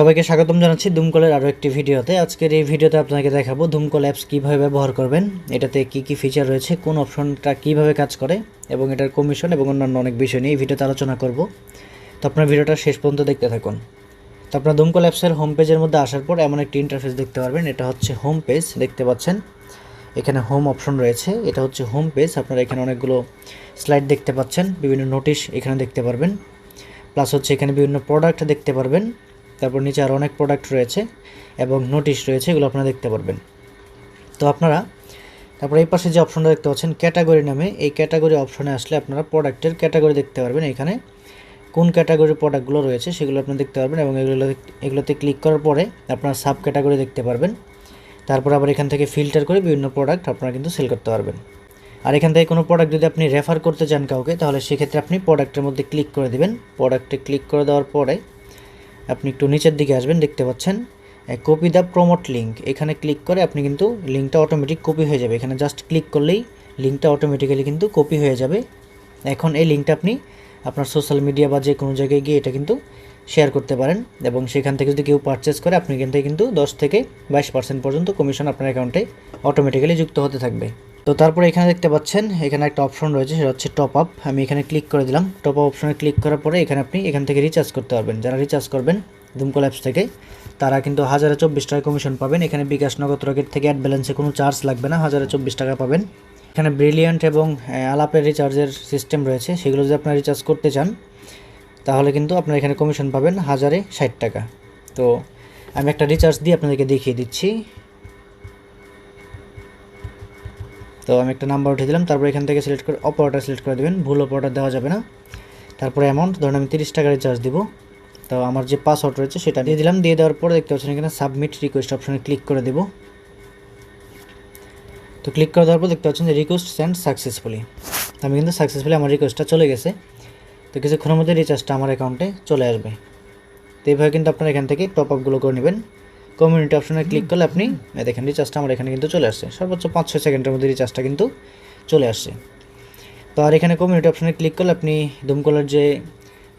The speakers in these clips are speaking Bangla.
সবাইকে স্বাগতম জানাচ্ছি ধুমকলের আরও একটি ভিডিওতে। আজকের এই ভিডিওতে আপনাকে দেখাবো ধুমকল অ্যাপস কীভাবে ব্যবহার করবেন, এটাতে কি কি ফিচার রয়েছে, কোন অপশনটা কীভাবে কাজ করে, এবং এটার কমিশন এবং অন্যান্য অনেক বিষয় নিয়ে এই ভিডিওতে আলোচনা করব। তো আপনার ভিডিওটা শেষ পর্যন্ত দেখতে থাকুন। তো আপনার ধুমকল অ্যাপসের হোম পেজের মধ্যে আসার পর এমন একটি ইন্টারফেস দেখতে পারবেন, এটা হচ্ছে হোম পেজ দেখতে পাচ্ছেন? এখানে হোম অপশন রয়েছে, এটা হচ্ছে হোম পেজ আপনারা এখানে অনেকগুলো স্লাইড দেখতে পাচ্ছেন, বিভিন্ন নোটিশ এখানে দেখতে পারবেন। প্লাস হচ্ছে এখানে বিভিন্ন প্রোডাক্ট দেখতে পারবেন। তারপর নিচে আরও অনেক প্রোডাক্ট রয়েছে এবং নোটিশ রয়েছে, এগুলো আপনারা দেখতে পারবেন। তো আপনারা, তারপর এই পাশে যে অপশনটা দেখতে পাচ্ছেন ক্যাটাগরি নামে, এই ক্যাটাগরি অপশনে আসলে আপনারা প্রোডাক্টের ক্যাটাগরি দেখতে পারবেন এখানে। কোন ক্যাটাগরির প্রোডাক্টগুলো রয়েছে সেগুলো আপনি দেখতে পারবেন এবং এগুলো এগুলোতে ক্লিক করার পরে আপনারা সাব ক্যাটাগরি দেখতে পারবেন। তারপর আবার এখান থেকে ফিল্টার করে বিভিন্ন প্রোডাক্ট আপনারা কিন্তু সেল করতে পারবেন। আর এখান থেকে কোনো প্রোডাক্ট যদি আপনি রেফার করতে চান কাউকে, তাহলে সেক্ষেত্রে আপনি প্রোডাক্টের মধ্যে ক্লিক করে দেবেন। প্রোডাক্টে ক্লিক করে দেওয়ার পরে আপনি একটু নিচের দিকে আসবেন, দেখতে পাচ্ছেন? কপি দ্য প্রমোট লিঙ্ক এখানে ক্লিক করে আপনি কিন্তু লিঙ্কটা অটোমেটিক কপি হয়ে যাবে। এখানে জাস্ট ক্লিক করলেই লিঙ্কটা অটোমেটিক্যালি কিন্তু কপি হয়ে যাবে। এখন এই লিঙ্কটা আপনি আপনার সোশ্যাল মিডিয়া বা যে কোনো জায়গায় গিয়ে এটা কিন্তু শেয়ার করতে পারেন এবং সেখান থেকে যদি কেউ পারচেস করে, আপনি থেকে কিন্তু দশ থেকে বাইশ পার্সেন্ট পর্যন্ত কমিশন আপনার অ্যাকাউন্টে অটোমেটিক্যালি যুক্ত হতে থাকবে। তো তারপরে এখানে দেখতে পাচ্ছেন, এখানে একটা অপশন রয়েছে, সেটা হচ্ছে টপ আপ আমি এখানে ক্লিক করে দিলাম। টপ আপ অপশনে ক্লিক করার পরে এখানে আপনি এখান থেকে রিচার্জ করতে পারবেন। যারা রিচার্জ করবেন দুমকল অ্যাপস থেকে, তারা কিন্তু হাজারে চব্বিশ টাকা কমিশন পাবেন। এখানে বিকাশ নগদ রকেট থেকে অ্যাড ব্যালেন্সে কোনো চার্জ লাগবে না, হাজারে চব্বিশ টাকা পাবেন। এখানে ব্রিলিয়ান্ট এবং আলাপের রিচার্জের সিস্টেম রয়েছে। সেগুলো যদি আপনারা রিচার্জ করতে চান, তাহলে কিন্তু আপনারা এখানে কমিশন পাবেন হাজারে ষাট টাকা। তো আমি একটা রিচার্জ দিয়ে আপনাদেরকে দেখিয়ে দিচ্ছি। তো আমি একটা নাম্বার উঠে দিলাম, তারপর এখান থেকে সিলেক্ট করে অপারেটার সিলেক্ট করে দেবেন, ভুল অপারেটার দেওয়া যাবে না। তারপরে অ্যামাউন্ট ধরুন আমি তিরিশ টাকা রিচার্জ দিব। তো আমার যে পাসওয়ার্ড রয়েছে সেটা দিয়ে দিলাম, দিয়ে দেওয়ার পরে দেখতে পাচ্ছেন এখানে সাবমিট রিকোয়েস্ট অপশানে ক্লিক করে দেব। তো ক্লিক করে দেওয়ার পর দেখতে পাচ্ছেন যে রিকোয়েস্ট সেন্ড সাকসেসফুলি আমি কিন্তু সাকসেসফুলি আমার রিকোয়েস্টটা চলে গেছে। তো কিছুক্ষণের মধ্যে রিচার্জটা আমার অ্যাকাউন্টে চলে আসবে। তো এইভাবে কিন্তু আপনারা এখান থেকে টপ আপগুলো করে নেবেন। কমিউনিটি অপশনে ক্লিক করলে আপনি দেখেন রিচার্জটা আমার এখানে কিন্তু চলে আসছে। সর্বোচ্চ পাঁচ ছয় সেকেন্ডের মধ্যে রিচার্জটা কিন্তু চলে আসছে। তো আর এখানে কমিউনিটি অপশনে ক্লিক করলে আপনি দমকলের যে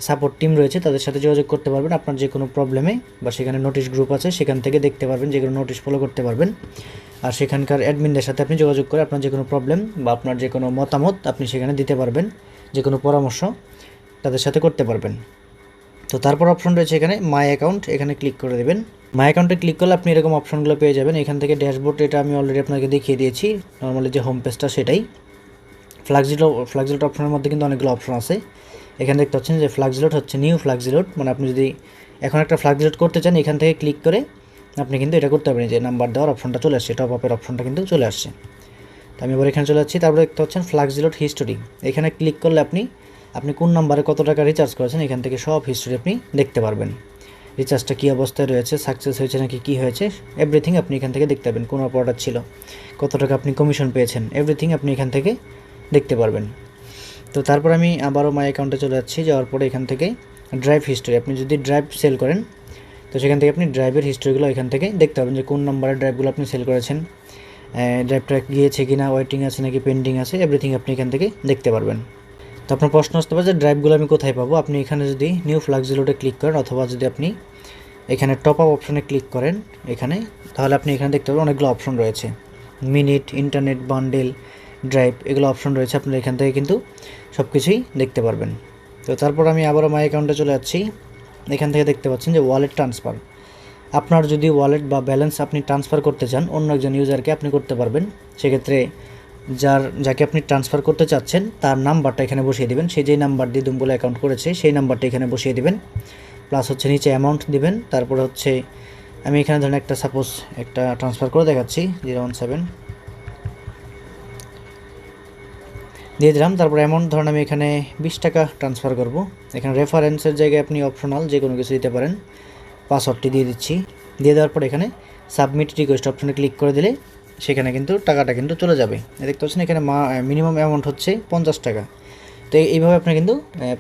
সাপোর্ট টিম রয়েছে, তাদের সাথে যোগাযোগ করতে পারবেন। আপনার যে কোনো প্রবলেমে বা সেখানে নোটিশ গ্রুপ আছে, সেখান থেকে দেখতে পারবেন, যে কোনো নোটিশ ফলো করতে পারবেন। আর সেখানকার অ্যাডমিনদের সাথে আপনি যোগাযোগ করে আপনার যে কোনো প্রবলেম বা আপনার যে কোনো মতামত আপনি সেখানে দিতে পারবেন। যে কোনো পরামর্শ তাদের সাথে করতে পারবেন। তো তারপর অপশন রয়েছে এখানে মাই অ্যাকাউন্ট এখানে ক্লিক করে দেবেন। মাই অ্যাকাউন্টে ক্লিক করলে আপনি এরকম অপশনগুলো পেয়ে যাবেন। এখান থেকে ড্যাশবোর্ড এটা আমি অলরেডি আপনাকে দেখিয়ে দিয়েছি। নর্মালি যে হোম পেজটা সেটাই। ফ্লাক্সিলো ফ্লাক্সিলোট অপশনের মধ্যে কিন্তু অনেকগুলো অপশন আছে। এখানে দেখতে পাচ্ছেন যে ফ্লাক্সিলোট হচ্ছে নিউ ফ্লাক্সিলোট মানে আপনি যদি এখন একটা ফ্লাক্সিলোট করতে চান, এখান থেকে ক্লিক করে আপনি কিন্তু এটা করতে পারবেন। যে নাম্বার দেওয়ার অপশনটা চলে আসছে টপ আপের অপশনটা কিন্তু চলে আসছে। তো আমি এবার এখানে চলে যাচ্ছি। তারপরে দেখতে পাচ্ছেন ফ্লাক্সিলোট হিস্টোরি এখানে ক্লিক করলে আপনি আপনি কোন নাম্বারে কত টাকা রিচার্জ করেছেন, এখান থেকে সব হিস্টোরি আপনি দেখতে পারবেন। রিচার্জটা কী অবস্থায় রয়েছে সাকসেস হয়েছে নাকি কী হয়েছে এভরিথিং আপনি এখান থেকে দেখতে পাবেন কোন অর্ডার ছিল, কত টাকা আপনি কমিশন পেয়েছেন এভরিথিং আপনি এখান থেকে দেখতে পারবেন। তো তারপর আমি আবারও মাই অ্যাকাউন্টে চলে যাচ্ছি, যাওয়ার পরে এখান থেকে ড্রাইভ হিস্টোরি আপনি যদি ড্রাইভ সেল করেন, তো সেখান থেকে আপনি ড্রাইভের হিস্টোরিগুলো এখান থেকে দেখতে পাবেন যে কোন নাম্বারের ড্রাইভগুলো আপনি সেল করেছেন। ড্রাইভটা গিয়েছে কি না ওয়েটিং আছে নাকি পেন্ডিং আছে এভরিথিং আপনি এখান থেকে দেখতে পারবেন। তো আপনার প্রশ্ন আসতে পারে যে ড্রাইভগুলো আমি কোথায় পাবো? আপনি এখানে যদি নিউ ফ্লাক্সিলোটে ক্লিক করেন অথবা যদি আপনি এখানে টপ আপ অপশনে ক্লিক করেন এখানে, তাহলে আপনি এখানে দেখতে পাবেন অনেকগুলো অপশন রয়েছে। মিনিট ইন্টারনেট বান্ডেল ড্রাইভ এগুলো অপশন রয়েছে, আপনার এখান থেকে কিন্তু সব কিছুই দেখতে পারবেন। তো তারপর আমি আবারও মাই অ্যাকাউন্টে চলে যাচ্ছি। এখান থেকে দেখতে পাচ্ছেন যে ওয়ালেট ট্রান্সফার আপনার যদি ওয়ালেট বা ব্যালেন্স আপনি ট্রান্সফার করতে চান, অন্য একজন ইউজারকে আপনি করতে পারবেন। সেক্ষেত্রে যার, যাকে আপনি ট্রান্সফার করতে চাচ্ছেন, তার নাম্বারটা এখানে বসিয়ে দেবেন। সে যেই নাম্বার দিয়ে দুম্বলে অ্যাকাউন্ট করেছে, সেই নাম্বারটা এখানে বসিয়ে দেবেন। প্লাস হচ্ছে নিচে অ্যামাউন্ট দিবেন। তারপরে হচ্ছে, আমি এখানে ধরেন একটা সাপোজ একটা ট্রান্সফার করে দেখাচ্ছি জিরো ওয়ান সেভেন দিয়ে দিলাম। তারপর অ্যামাউন্ট ধরেন আমি এখানে বিশ টাকা ট্রান্সফার করব। এখানে রেফারেন্সের জায়গায় আপনি অপশনাল যে কোনো কিছু দিতে পারেন। পাসওয়ার্ডটি দিয়ে দিচ্ছি। দিয়ে দেওয়ার পর এখানে সাবমিট রিকোয়েস্ট অপশনে ক্লিক করে দিলে সেখানে কিন্তু টাকাটা কিন্তু চলে যাবে। দেখতে পাচ্ছেন এখানে মিনিমাম অ্যামাউন্ট হচ্ছে পঞ্চাশ টাকা। তো এইভাবে আপনি কিন্তু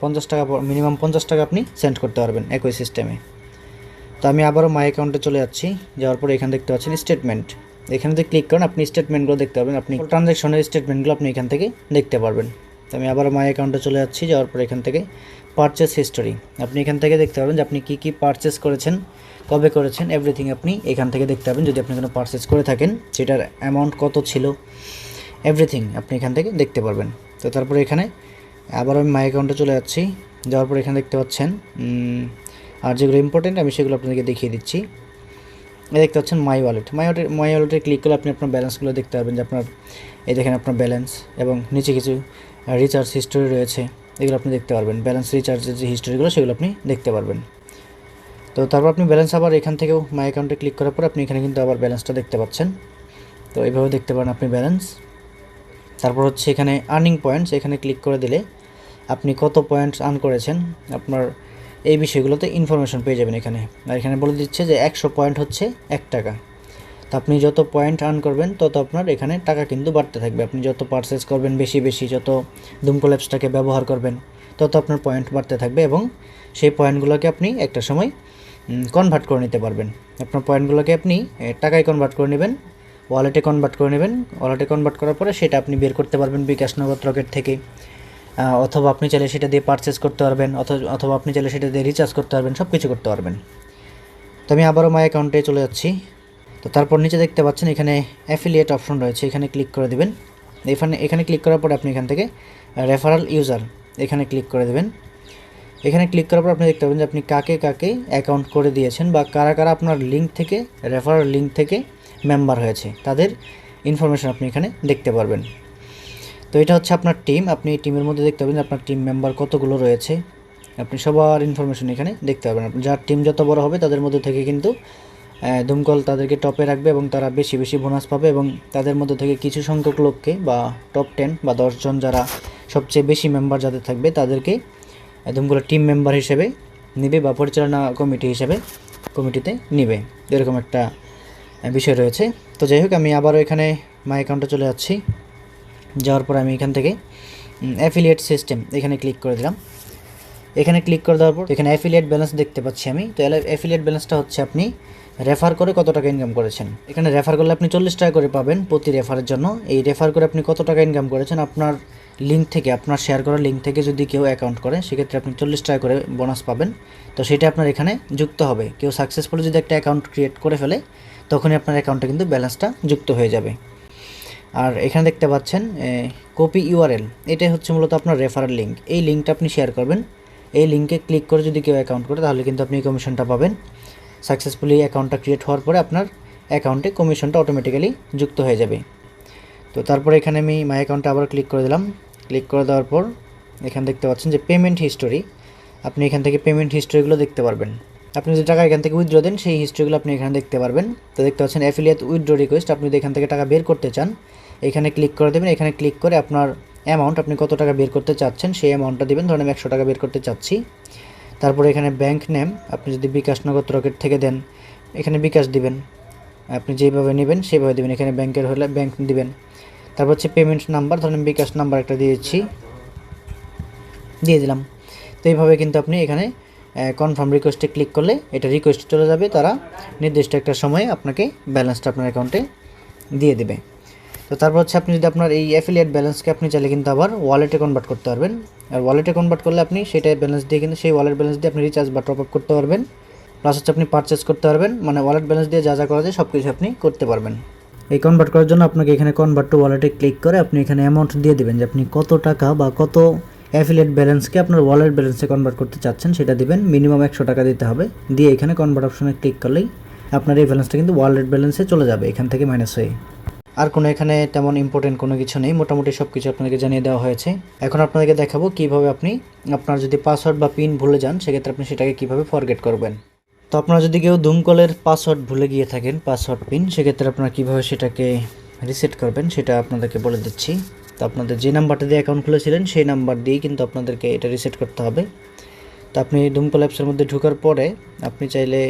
পঞ্চাশ টাকা মিনিমাম পঞ্চাশ টাকা আপনি সেন্ড করতে পারবেন একই সিস্টেমে তো আমি আবারও মাই অ্যাকাউন্টে চলে যাচ্ছি। যাওয়ার পরে এখানে দেখতে পাচ্ছেন স্টেটমেন্ট এখানে যদি ক্লিক করেন, আপনি স্টেটমেন্টগুলো দেখতে পাবেন আপনি ট্রানজ্যাকশনের স্টেটমেন্টগুলো আপনি এখান থেকে দেখতে পারবেন। তো আমি আবার মাই অ্যাকাউন্টে চলে যাচ্ছি। যাওয়ার পরে এখান থেকে পারচেস হিস্টোরি আপনি এখান থেকে দেখতে পাবেন যে আপনি কী কী পারচেস করেছেন, কবে করেছেন এভরিথিং আপনি এখান থেকে দেখতে পাবেন যদি আপনি কোনো পারচেস করে থাকেন, সেটার অ্যামাউন্ট কত ছিল এভরিথিং আপনি এখান থেকে দেখতে পারবেন। তো তারপরে এখানে আবার আমি মাই অ্যাকাউন্টে চলে যাচ্ছি। যাওয়ার পর এখানে দেখতে পাচ্ছেন আর যেগুলো ইম্পর্টেন্ট আমি সেগুলো আপনাদেরকে দেখিয়ে দিচ্ছি। দেখতে পাচ্ছেন মাই ওয়ালেট মাই ওয়ালেট মাই ওয়ালেটে ক্লিক করলে আপনি আপনার ব্যালেন্সগুলো দেখতে পাবেন যে আপনার, এই দেখেন আপনার ব্যালেন্স এবং নিচে কিছু রিচার্জ হিস্টোরি রয়েছে। এগুলো আপনি দেখতে পারবেন। ব্যালেন্স রিচার্জের যে হিস্টোরিগুলো সেগুলো আপনি দেখতে পারবেন। তো তারপর আপনি ব্যালেন্স আবার এখান থেকেও মাই অ্যাকাউন্টে ক্লিক করার পর আপনি এখানে কিন্তু আবার ব্যালেন্সটা দেখতে পাচ্ছেন। তো এইভাবে দেখতে পারেন আপনি ব্যালেন্স তারপর হচ্ছে এখানে আর্নিং পয়েন্টস এখানে ক্লিক করে দিলে আপনি কত পয়েন্টস আর্ন করেছেন, আপনার এই বিষয়গুলোতে ইনফরমেশন পেয়ে যাবেন এখানে। আর এখানে বলে দিচ্ছে যে একশো পয়েন্ট হচ্ছে এক টাকা। তো আপনি যত পয়েন্ট আর্ন করবেন, তত আপনার এখানে টাকা কিন্তু বাড়তে থাকবে। আপনি যত পারচেস করবেন বেশি বেশি, যত দুমকল অ্যাপসটাকে ব্যবহার করবেন, তত আপনার পয়েন্ট বাড়তে থাকবে এবং সেই পয়েন্টগুলোকে আপনি একটা সময় কনভার্ট করে নিতে পারবেন। আপনার পয়েন্টগুলোকে আপনি টাকায় কনভার্ট করে নেবেন ওয়ালেটে কনভার্ট করে নেবেন। ওয়ালেটে কনভার্ট করার পরে সেটা আপনি বের করতে পারবেন বিকাশ নগদ রকেট থেকে। অথবা আপনি চাইলে সেটা দিয়ে পারচেস করতে পারবেন, অথ- অথবা আপনি চাইলে সেটা দিয়ে রিচার্জ করতে পারবেন সব কিছু করতে পারবেন। তো আমি আবারও মাই অ্যাকাউন্টে চলে যাচ্ছি। তো তারপর নিচে দেখতে পাচ্ছেন এখানে অ্যাফিলিয়েট অপশন রয়েছে, এখানে ক্লিক করে দেবেন। এখানে এখানে ক্লিক করার পরে আপনি এখান থেকে রেফারাল ইউজার এখানে ক্লিক করে দেবেন। এখানে ক্লিক করার পর আপনি দেখতে পাবেন যে আপনি কাকে কাকে অ্যাকাউন্ট করে দিয়েছেন বা কারা কারা আপনার লিঙ্ক থেকে রেফারাল লিঙ্ক থেকে মেম্বার হয়েছে, তাদের ইনফরমেশন আপনি এখানে দেখতে পারবেন। তো এটা হচ্ছে আপনার টিম আপনি টিমের মধ্যে দেখতে পাবেন যে আপনার টিম মেম্বার কতগুলো রয়েছে। আপনি সবার ইনফরমেশন এখানে দেখতে পাবেন। যার টিম যত বড় হবে তাদের মধ্যে থেকে কিন্তু আহ, দুমকল তাদেরকে টপে রাখবে এবং তারা বেশি বেশি বোনাস পাবে এবং তাদের মধ্যে থেকে কিছু সংখ্যক লোককে বা টপ টেন বা দশজন যারা সবচেয়ে বেশি মেম্বার যাদের থাকবে তাদেরকে দুমকলের টিম মেম্বার হিসেবে নেবে বা পরিচালনা কমিটি হিসেবে কমিটিতে নেবে। এরকম একটা বিষয় রয়েছে। তো যাই হোক আমি আবারও এখানে মাই অ্যাকাউন্টে চলে যাচ্ছি। যাওয়ার পর আমি এখান থেকে অ্যাফিলিয়েট সিস্টেম এখানে ক্লিক করে দিলাম। এখানে ক্লিক করে দেওয়ার পর এখানে অ্যাফিলিয়েট ব্যালেন্স দেখতে পাচ্ছি আমি। তো অ্যাফিলিয়েট ব্যালেন্সটা হচ্ছে আপনি রেফার করে কত টাকা ইনকাম করেছেন। এখানে রেফার করলে আপনি চল্লিশ টাকা করে পাবেন প্রতি রেফারের জন্য। এই রেফার করে আপনি কত টাকা ইনকাম করেছেন আপনার লিঙ্ক থেকে, আপনার শেয়ার করা লিঙ্ক থেকে যদি কেউ অ্যাকাউন্ট করে, সেক্ষেত্রে আপনি চল্লিশ টাকা করে বোনাস পাবেন। তো সেটা আপনার এখানে যুক্ত হবে। কেউ সাকসেসফুলি যদি একটা অ্যাকাউন্ট ক্রিয়েট করে ফেলে, তখনই আপনার অ্যাকাউন্টে কিন্তু ব্যালেন্সটা যুক্ত হয়ে যাবে। আর এখানে দেখতে পাচ্ছেন কপি ইউআরএল এটাই হচ্ছে মূলত আপনার রেফারেল লিঙ্ক এই লিঙ্কটা আপনি শেয়ার করবেন এই লিঙ্কে ক্লিক করে যদি কেউ অ্যাকাউন্ট করে, তাহলে কিন্তু আপনি কমিশনটা পাবেন। সাকসেসফুলি অ্যাকাউন্টটা ক্রিয়েট হওয়ার পরে আপনার অ্যাকাউন্টে কমিশনটা অটোমেটিক্যালি যুক্ত হয়ে যাবে। তো তারপরে এখানে আমি মাই অ্যাকাউন্টে আবার ক্লিক করে দিলাম। ক্লিক করে দেওয়ার পর এখানে দেখতে পাচ্ছেন যে পেমেন্ট হিস্টোরি আপনি এখান থেকে পেমেন্ট হিস্টোরিগুলো দেখতে পারবেন। আপনি যে টাকা এখান থেকে উইথড্র দেন, সেই হিস্ট্রিগুলো আপনি এখানে দেখতে পারবেন। তো দেখতে পাচ্ছেন অ্যাফিলিয়েট উইথড্র রিকোয়েস্ট আপনি যদি এখান থেকে টাকা বের করতে চান, এখানে ক্লিক করে দেবেন। এখানে ক্লিক করে আপনার অ্যামাউন্ট আপনি কত টাকা বের করতে চাচ্ছেন, সেই অ্যামাউন্টটা দিবেন। ধরেন আমি একশো টাকা বের করতে চাচ্ছি। তারপরে এখানে ব্যাংক নেম আপনি যদি বিকাশ নগদ রকেট থেকে দেন, এখানে বিকাশ দিবেন। আপনি যেভাবে নেবেন, সেভাবে দেবেন। এখানে ব্যাংকের হলে ব্যাংক দিবেন। তারপর হচ্ছে পেমেন্ট নাম্বার ধরেন বিকাশ নাম্বার একটা দিয়েছি। দিয়ে দিলাম। তো এইভাবে কিন্তু আপনি এখানে কনফার্ম রিকোয়েস্টে ক্লিক করলে এটা রিকোয়েস্ট চলে যাবে। তারা নির্দিষ্ট একটা সময়ে আপনাকে ব্যালেন্সটা আপনার অ্যাকাউন্টে দিয়ে দেবে। তো তারপর হচ্ছে আপনি যদি আপনার এই অ্যাফিলিয়েট ব্যালেন্সকে আপনি চাইলে কিন্তু আবার ওয়ালেটে কনভার্ট করতে পারবেন। আর ওয়ালেটে কনভার্ট করলে আপনি সেটাই ব্যালেন্স দিয়ে কিন্তু সেই ওয়ালেট ব্যালেন্স দিয়ে আপনি রিচার্জ বা টপ আপ করতে পারবেন। প্লাস হচ্ছে আপনি পারচেস করতে পারবেন। মানে ওয়ালেট ব্যালেন্স দিয়ে যা যা করা যায় সব কিছু আপনি করতে পারবেন। এই কনভার্ট করার জন্য আপনাকে এখানে কনভার্ট টু ওয়ালেটে ক্লিক করে আপনি এখানে অ্যামাউন্ট দিয়ে দেবেন যে আপনি কত টাকা বা কত অ্যাফিলিয়েট ব্যালেন্সকে আপনার ওয়ালেট ব্যালেন্সে কনভার্ট করতে চাচ্ছেন সেটা দিবেন। মিনিমাম একশো টাকা দিতে হবে। দিয়ে এখানে কনভার্ট অপশনে ক্লিক করলেই আপনার এই ব্যালেন্সটা কিন্তু ওয়ালেট ব্যালেন্সে চলে যাবে এখান থেকে মাইনাস হয়ে। আর কোনো এখানে তেমন ইম্পর্টেন্ট কোনো কিছু নেই। মোটামুটি সব কিছু আপনাদেরকে জানিয়ে দেওয়া হয়েছে। এখন আপনাদেরকে দেখাবো কীভাবে আপনি আপনার যদি পাসওয়ার্ড বা পিন ভুলে যান, সেক্ষেত্রে আপনি সেটাকে কীভাবে ফরগেট করবেন। তো আপনারা যদি কেউ ধুমকলের পাসওয়ার্ড ভুলে গিয়ে থাকেন পাসওয়ার্ড পিন সেক্ষেত্রে আপনারা কীভাবে সেটাকে রিসেট করবেন, সেটা আপনাদেরকে বলে দিচ্ছি। তো আপনাদের যে নাম্বারটা দিয়ে অ্যাকাউন্ট খুলেছিলেন, সেই নাম্বার দিয়েই কিন্তু আপনাদেরকে এটা রিসেট করতে হবে। তো আপনি ধুমকল অ্যাপসের মধ্যে ঢোকার পরে আপনি চাইলে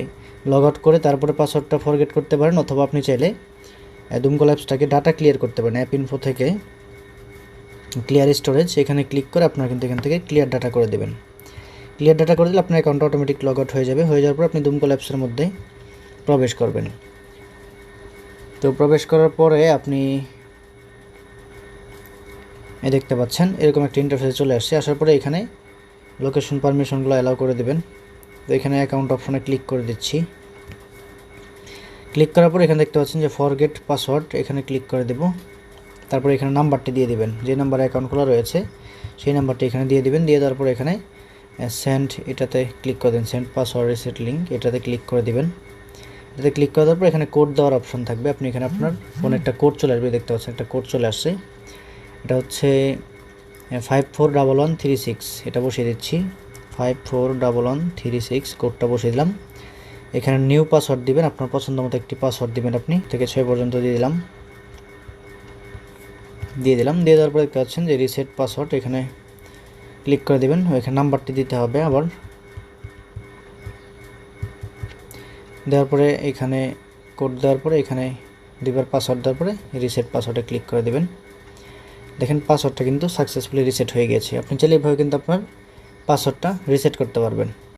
লগ আউট করে তারপরে পাসওয়ার্ডটা ফরগেট করতে পারেন, অথবা আপনি চাইলে দুমকল অ্যাপসটাকে ডাটা ক্লিয়ার করতে পারেন, অ্যাপ ইনফো থেকে। ক্লিয়ার স্টোরেজ, এখানে ক্লিক করে আপনারা কিন্তু এখান থেকে ক্লিয়ার ডাটা করে দেবেন। ক্লিয়ার ডাটা করে দিলে আপনার অ্যাকাউন্টটা অটোমেটিক লগ আউট হয়ে যাবে, হয়ে যাওয়ার পর আপনি দুমকল অ্যাপসের মধ্যে প্রবেশ করবেন। তো প্রবেশ করার পরে আপনি এই দেখতে পাচ্ছেন, এরকম একটা ইন্টারফেসে চলে আসছে, আসার পরে এখানে লোকেশন পারমিশনগুলো অ্যালাউ করে দেবেন। তো এখানে অ্যাকাউন্ট অপশনে ক্লিক করে দিচ্ছি। ক্লিক করার পর এখানে দেখতে পাচ্ছেন যে ফরগেট পাসওয়ার্ড এখানে ক্লিক করে দেব। তারপর এখানে নাম্বারটি দিয়ে দিবেন। যে নাম্বারে অ্যাকাউন্ট খোলা রয়েছে, সেই নাম্বারটি এখানে দিয়ে দিবেন। দিয়ে দেওয়ার পর এখানে সেন্ড এটাতে ক্লিক করে দেন সেন্ড পাসওয়ার্ড রিসেট লিঙ্ক এটাতে ক্লিক করে দিবেন। এটাতে ক্লিক করে দেওয়ার পর এখানে কোড দেওয়ার অপশন থাকবে। আপনি এখানে আপনার ফোনে একটা কোড চলে আসবে, দেখতে পাচ্ছেন একটা কোড চলে আসছে। এটা হচ্ছে five four double one three six এটা বসিয়ে দিচ্ছি। Five four double one three six কোডটা বসিয়ে দিলাম। এখানে নিউ পাসওয়ার্ড দিবেন, আপনার পছন্দ মতো একটি পাসওয়ার্ড দিবেন আপনি। থেকে ছয় পর্যন্ত দিয়ে দিলাম। দিয়ে দিলাম। দিয়ে দেওয়ার পরে দেখতে পাচ্ছেন যে রিসেট পাসওয়ার্ড এখানে ক্লিক করে দেবেন। এখানে নাম্বারটি দিতে হবে আবার। দেওয়ার পরে এখানে কোড দেওয়ার পরে, এখানে দুবার পাসওয়ার্ড দেওয়ার পরে রিসেট পাসওয়ার্ডে ক্লিক করে দেবেন। দেখেন পাসওয়ার্ডটা কিন্তু সাকসেসফুলি রিসেট হয়ে গেছে। আপনি চাইলে এভাবে কিন্তু আপনার পাসওয়ার্ডটা রিসেট করতে পারবেন।